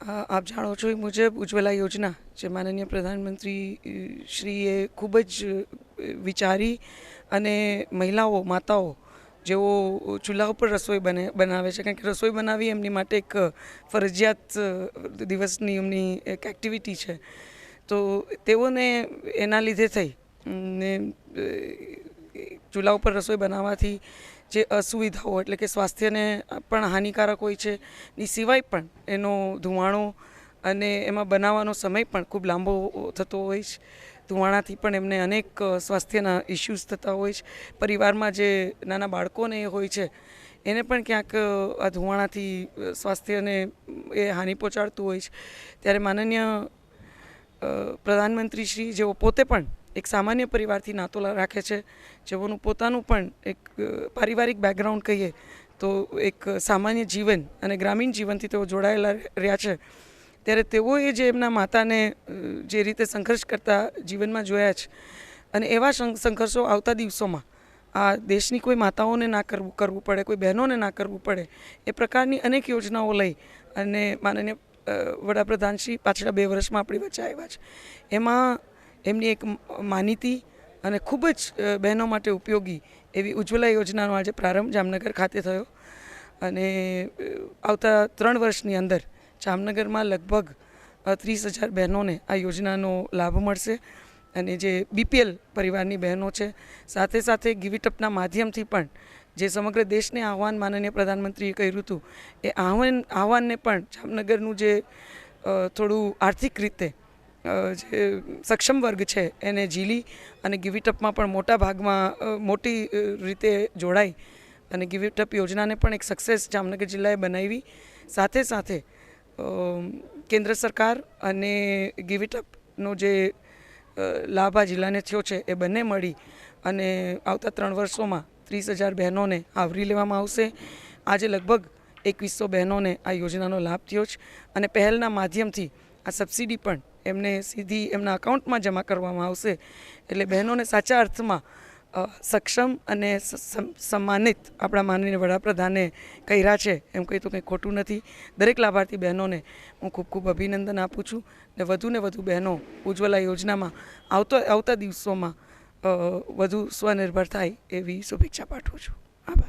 આપ જાણો છો એ મુજબ ઉજ્જવલા યોજના, જે માનનીય પ્રધાનમંત્રી શ્રીએ ખૂબ જ વિચારી અને મહિલાઓ, માતાઓ, જેઓ ચૂલા ઉપર રસોઈ બને, બનાવે છે. કારણ કે રસોઈ બનાવી એમની માટે એક ફરજિયાત દિવસની એમની એક એક્ટિવિટી છે. તો તેઓને એના લીધે થઈ. ને ચૂલા ઉપર રસોઈ બનાવવાથી જે અસુવિધાઓ એટલે કે સ્વાસ્થ્યને પણ હાનિકારક હોય છે, ની સિવાય પણ એનો ધુમાણો અને એમાં બનાવવાનો સમય પણ ખૂબ લાંબો થતો હોય છે. ધુમાણાથી પણ એમને અનેક સ્વાસ્થ્યના ઇશ્યુઝ થતા હોય છે. પરિવારમાં જે નાના બાળકોને એ હોય છે, એને પણ ક્યાંક આ ધુમાણાથી સ્વાસ્થ્યને એ હાનિ પહોંચાડતું હોય છે. ત્યારે માનનીય પ્રધાનમંત્રી શ્રી જેઓ પોતે પણ એક સામાન્ય પરિવારથી નાતો રાખે છે. જેઓનું પોતાનું પણ એક પારિવારિક બેકગ્રાઉન્ડ કહીએ તો એક સામાન્ય જીવન અને ગ્રામીણ જીવનથી તેઓ જોડાયેલા રહ્યા છે. ત્યારે તેઓએ જે એમના માતાને જે રીતે સંઘર્ષ કરતા જીવનમાં જોયા છે અને એવા સંઘર્ષો આવતા દિવસોમાં આ દેશની કોઈ માતાઓને ના કરવું કરવું પડે, કોઈ બહેનોને ના કરવું પડે એ પ્રકારની અનેક યોજનાઓ લઈ અને માનનીય વડાપ્રધાન શ્રી પાછલા બે વર્ષમાં આપણી વચ્ચે આવ્યા છે. એમાં એમની એક માનીતી અને ખૂબ જ બહેનો માટે ઉપયોગી એવી ઉજ્જવલા યોજનાનો આજે પ્રારંભ જામનગર ખાતે થયો. અને આવતા ત્રણ વર્ષની અંદર જામનગરમાં લગભગ ત્રીસ હજાર બહેનોને આ યોજનાનો લાભ મળશે. અને જે બીપીએલ પરિવારની બહેનો છે, સાથે સાથે ગિવિટઅપના માધ્યમથી પણ જે સમગ્ર દેશને આહવાન માનનીય પ્રધાનમંત્રીએ કર્યું હતું, એ આહવાન, આહવાનને પણ જામનગરનું જે થોડું આર્થિક રીતે જે સક્ષમ વર્ગ છે એને ઝીલી અને ગિવિટઅપમાં પણ મોટા ભાગમાં મોટી રીતે જોડાઈ અને ગિવિટઅપ યોજનાને પણ એક સક્સેસ જામનગર જિલ્લાએ બનાવી. સાથે સાથે કેન્દ્ર સરકાર અને ગિવિટઅપનો જે લાભ આ જિલ્લાને થયો છે એ બંને મળી અને આવતા ત્રણ વર્ષોમાં ત્રીસ હજાર બહેનોને આવરી લેવામાં આવશે. આજે લગભગ એકવીસો બહેનોને આ યોજનાનો લાભ થયો છે અને પહેલના માધ્યમથી આ સબસિડી પણ એમને સીધી એમના અકાઉન્ટમાં જમા કરવામાં આવશે. એટલે બહેનોને સાચા અર્થમાં સક્ષમ અને સન્માનિત આપણા માનનીય વડાપ્રધાને કર્યા છે. એમ કહી તો કંઈ ખોટું નથી. દરેક લાભાર્થી બહેનોને હું ખૂબ ખૂબ અભિનંદન આપું છું ને વધુ ને વધુ બહેનો ઉજ્જવલા યોજનામાં આવતો, આવતા દિવસોમાં વધુ સ્વનિર્ભર થાય એવી શુભેચ્છા પાઠવું છું.